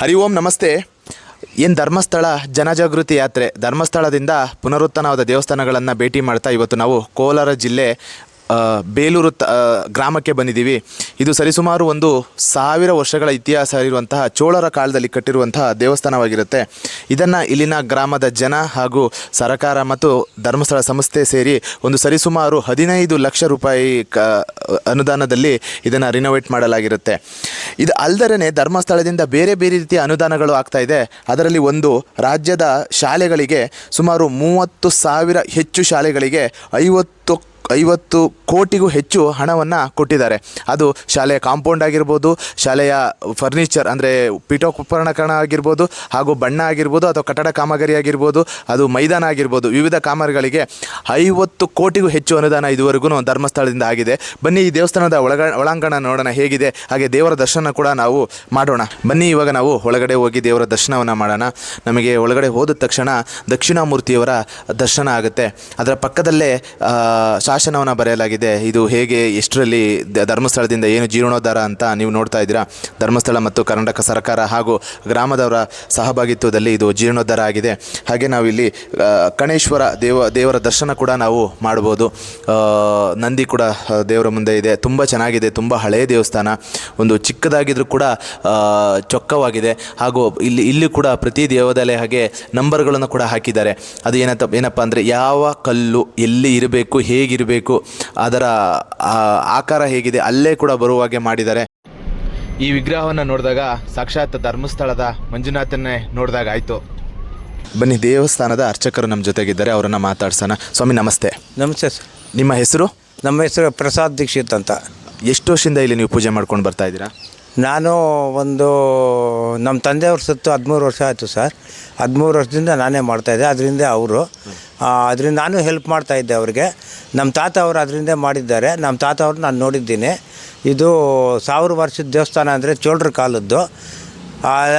ಹರಿ ಓಂ, ನಮಸ್ತೆ. ಏನು ಧರ್ಮಸ್ಥಳ ಜನಜಾಗೃತಿ ಯಾತ್ರೆ? ಧರ್ಮಸ್ಥಳದಿಂದ ಪುನರುತ್ಥಾನವಾದ ದೇವಸ್ಥಾನಗಳನ್ನು ಭೇಟಿ ಮಾಡ್ತಾ ಇವತ್ತು ನಾವು ಕೋಲಾರ ಜಿಲ್ಲೆ ಬೇಲೂರು ತ ಗ್ರಾಮಕ್ಕೆ ಬಂದಿದ್ದೀವಿ. ಇದು ಸರಿಸುಮಾರು ಒಂದು ಸಾವಿರ ವರ್ಷಗಳ ಇತಿಹಾಸ ಇರುವಂತಹ ಚೋಳರ ಕಾಲದಲ್ಲಿ ಕಟ್ಟಿರುವಂತಹ ದೇವಸ್ಥಾನವಾಗಿರುತ್ತೆ. ಇದನ್ನು ಇಲ್ಲಿನ ಗ್ರಾಮದ ಜನ ಹಾಗೂ ಸರಕಾರ ಮತ್ತು ಧರ್ಮಸ್ಥಳ ಸಂಸ್ಥೆ ಸೇರಿ ಒಂದು ಸರಿಸುಮಾರು ಹದಿನೈದು ಲಕ್ಷ ರೂಪಾಯಿ ಕ, ಅನುದಾನದಲ್ಲಿ ಇದನ್ನು ರಿನೋವೇಟ್ ಮಾಡಲಾಗಿರುತ್ತೆ. ಇದು ಅಲ್ದರೇ ಧರ್ಮಸ್ಥಳದಿಂದ ಬೇರೆ ಬೇರೆ ರೀತಿಯ ಅನುದಾನಗಳು ಆಗ್ತಾ ಇದೆ. ಅದರಲ್ಲಿ ಒಂದು ರಾಜ್ಯದ ಶಾಲೆಗಳಿಗೆ ಸುಮಾರು ಮೂವತ್ತು ಸಾವಿರ ಹೆಚ್ಚು ಶಾಲೆಗಳಿಗೆ ಐವತ್ತು ಐವತ್ತು ಕೋಟಿಗೂ ಹೆಚ್ಚು ಹಣವನ್ನು ಕೊಟ್ಟಿದ್ದಾರೆ. ಅದು ಶಾಲೆಯ ಕಾಂಪೌಂಡ್ ಆಗಿರ್ಬೋದು ಶಾಲೆಯ ಫರ್ನಿಚರ್ ಅಂದರೆ ಪೀಠೋಪಕರಣಕರಣ ಆಗಿರ್ಬೋದು ಹಾಗೂ ಬಣ್ಣ ಆಗಿರ್ಬೋದು ಅಥವಾ ಕಟ್ಟಡ ಕಾಮಗಾರಿ ಆಗಿರ್ಬೋದು ಅದು ಮೈದಾನ ಆಗಿರ್ಬೋದು ವಿವಿಧ ಕಾಮಗಾರಿಗಳಿಗೆ ಐವತ್ತು ಕೋಟಿಗೂ ಹೆಚ್ಚು ಅನುದಾನ ಇದುವರೆಗೂ ಧರ್ಮಸ್ಥಳದಿಂದ ಆಗಿದೆ. ಬನ್ನಿ ಈ ದೇವಸ್ಥಾನದ ಒಳಗ ಒಳಾಂಗಣ ನೋಡೋಣ ಹೇಗಿದೆ. ಹಾಗೆ ದೇವರ ದರ್ಶನ ಕೂಡ ನಾವು ಮಾಡೋಣ. ಬನ್ನಿ ಇವಾಗ ನಾವು ಒಳಗಡೆ ಹೋಗಿ ದೇವರ ದರ್ಶನವನ್ನು ಮಾಡೋಣ. ನಮಗೆ ಒಳಗಡೆ ಹೋದ ತಕ್ಷಣ ದಕ್ಷಿಣಾಮೂರ್ತಿಯವರ ದರ್ಶನ ಆಗುತ್ತೆ. ಅದರ ಪಕ್ಕದಲ್ಲೇ ಆ, ಶಾಸನವನ್ನು ಬರೆಯಲಾಗಿದೆ. ಇದು ಹೇಗೆ, ಎಷ್ಟರಲ್ಲಿ ಧರ್ಮಸ್ಥಳದಿಂದ ಏನು ಜೀರ್ಣೋದ್ಧಾರ ಅಂತ ನೀವು ನೋಡ್ತಾ ಇದ್ದೀರಾ? ಧರ್ಮಸ್ಥಳ ಮತ್ತು ಕರ್ನಾಟಕ ಸರ್ಕಾರ ಹಾಗೂ ಗ್ರಾಮದವರ ಸಹಭಾಗಿತ್ವದಲ್ಲಿ ಇದು ಜೀರ್ಣೋದ್ಧಾರ ಆಗಿದೆ. ಹಾಗೆ ನಾವಿಲ್ಲಿ ಕಣೇಶ್ವರ ದೇವ, ದೇವರ ದರ್ಶನ ಕೂಡ ನಾವು ಮಾಡ್ಬೋದು ನಂದಿ ಕೂಡ ದೇವರ ಮುಂದೆ ಇದೆ. ತುಂಬ ಚೆನ್ನಾಗಿದೆ, ತುಂಬ ಹಳೆಯ ದೇವಸ್ಥಾನ. ಒಂದು ಚಿಕ್ಕದಾಗಿದ್ರೂ ಕೂಡ ಚೊಕ್ಕವಾಗಿದೆ. ಹಾಗೂ ಇಲ್ಲಿ ಇಲ್ಲಿ ಕೂಡ ಪ್ರತಿ ದೇವಾಲಯ ಹಾಗೆ ನಂಬರ್ಗಳನ್ನು ಕೂಡ ಹಾಕಿದ್ದಾರೆ. ಅದು ಏನಂತ, ಏನಪ್ಪ ಅಂದರೆ ಯಾವ ಕಲ್ಲು ಎಲ್ಲಿ ಇರಬೇಕು, ಹೇಗಿರಬೇಕು ಅದರ ಆ, ಆಕಾರ ಹೇಗಿದೆ ಅಲ್ಲೇ ಕೂಡ ಬರುವ ಹಾಗೆ ಮಾಡಿದ್ದಾರೆ. ಈ ವಿಗ್ರಹವನ್ನು ನೋಡಿದಾಗ ಸಾಕ್ಷಾತ್ ಧರ್ಮಸ್ಥಳದ ಮಂಜುನಾಥನ್ನೇ ನೋಡಿದಾಗ ಆಯಿತು. ಬನ್ನಿ ದೇವಸ್ಥಾನದ ಅರ್ಚಕರು ನಮ್ಮ ಜೊತೆಗಿದ್ದಾರೆ ಅವರನ್ನು ಮಾತಾಡ್ಸೋಣ. ಸ್ವಾಮಿ ನಮಸ್ತೆ. ನಮಸ್ತೆ ಸರ್. ನಿಮ್ಮ ಹೆಸರು? ನಮ್ಮ ಹೆಸರು ಪ್ರಸಾದ್ ದೀಕ್ಷಿತ್ ಅಂತ. ಎಷ್ಟು ವರ್ಷದಿಂದ ಇಲ್ಲಿ ನೀವು ಪೂಜೆ ಮಾಡ್ಕೊಂಡು ಬರ್ತಾ ಇದ್ದೀರಾ? ನಾನು ಒಂದು ನಮ್ಮ ತಂದೆಯವ್ರ ಸತ್ತು ಹದಿಮೂರು ವರ್ಷ ಆಯಿತು ಸರ್. ಹದಿಮೂರು ವರ್ಷದಿಂದ ನಾನೇ ಮಾಡ್ತಾಯಿದ್ದೆ ಅದರಿಂದ ಅವರು. ಅದರಿಂದ ನಾನು ಹೆಲ್ಪ್ ಮಾಡ್ತಾಯಿದ್ದೆ ಅವ್ರಿಗೆ. ನಮ್ಮ ತಾತ ಅವರು ಅದರಿಂದ ಮಾಡಿದ್ದಾರೆ ನಮ್ಮ ತಾತ ಅವ್ರು ನಾನು ನೋಡಿದ್ದೀನಿ. ಇದು ಸಾವಿರ ವರ್ಷದ ದೇವಸ್ಥಾನ ಅಂದರೆ ಚೋಳರ ಕಾಲದ್ದು.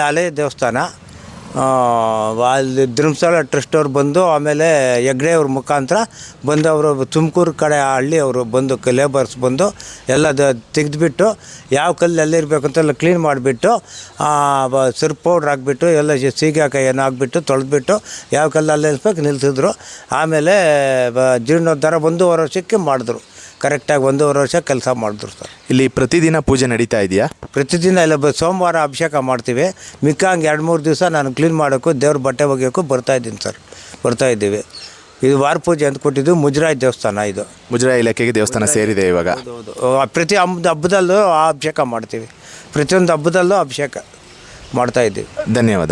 ಹಳೆ ದೇವಸ್ಥಾನ. ಅಲ್ಲಿ ಧರ್ಮಸ್ಥಳ ಟ್ರಸ್ಟ್ ಅವ್ರು ಬಂದು ಆಮೇಲೆ ಹೆಗ್ಡೆ ಅವ್ರ ಮುಖಾಂತರ ಬಂದು ಅವರು ತುಮಕೂರು ಕಡೆ ಆ ಹಳ್ಳಿ ಅವರು ಬಂದು ಲೇಬರ್ಸ್ ಬಂದು ಎಲ್ಲ ತೆಗೆದುಬಿಟ್ಟು ಯಾವ ಕಲ್ಲು ಎಲ್ಲಿರಬೇಕು ಅಂತೆಲ್ಲ ಕ್ಲೀನ್ ಮಾಡಿಬಿಟ್ಟು ಸಿರ್ಪ್ ಪೌಡ್ರ್ ಹಾಕ್ಬಿಟ್ಟು, ಎಲ್ಲ ಸೀಗೆ ಹಾಕಿ ಏನು ಹಾಕ್ಬಿಟ್ಟು, ತೊಳೆದ್ಬಿಟ್ಟು ಯಾವ ಕಲ್ಲು ಅಲ್ಲಿ ನಿಲ್ಲಿಸ್ಬೇಕು ನಿಲ್ಸಿದ್ರು. ಆಮೇಲೆ ಜೀರ್ಣೋದ್ಧಾರ ಬಂದು ವರ್ಷಕ್ಕೆ ಮಾಡಿದ್ರು. ಕರೆಕ್ಟಾಗಿ ಒಂದೂವರೆ ವರ್ಷ ಕೆಲಸ ಮಾಡಿದ್ರು ಸರ್. ಇಲ್ಲಿ ಪ್ರತಿದಿನ ಪೂಜೆ ನಡೀತಾ ಇದೆಯಾ? ಪ್ರತಿದಿನ ಇಲ್ಲ ಬ ಸೋಮವಾರ ಅಭಿಷೇಕ ಮಾಡ್ತೀವಿ. ಮಿಕ್ಕ ಹಂಗೆ ಎರಡು ಮೂರು ದಿವಸ ನಾನು ಕ್ಲೀನ್ ಮಾಡೋಕ್ಕೂ ದೇವ್ರ ಬಟ್ಟೆ ಒಗೆಯೋಕ್ಕೂ ಬರ್ತಾ ಇದ್ದೀನಿ ಸರ್. ಬರ್ತಾ ಇದ್ದೀವಿ. ಇದು ವಾರ ಪೂಜೆ ಅಂತ ಕೊಟ್ಟಿದ್ದು ಮುಜರಾಯಿ ದೇವಸ್ಥಾನ ಇದು. ಮುಜರಾಯಿ ಇಲಾಖೆಗೆ ದೇವಸ್ಥಾನ ಸೇರಿದೆ ಇವಾಗ. ಹೌದು. ಪ್ರತಿ ಹಬ್ಬದ ಹಬ್ಬದಲ್ಲೂ ಆ ಅಭಿಷೇಕ ಮಾಡ್ತೀವಿ. ಪ್ರತಿಯೊಂದು ಹಬ್ಬದಲ್ಲೂ ಅಭಿಷೇಕ ಮಾಡ್ತಾ ಇದ್ದೀವಿ. ಧನ್ಯವಾದ.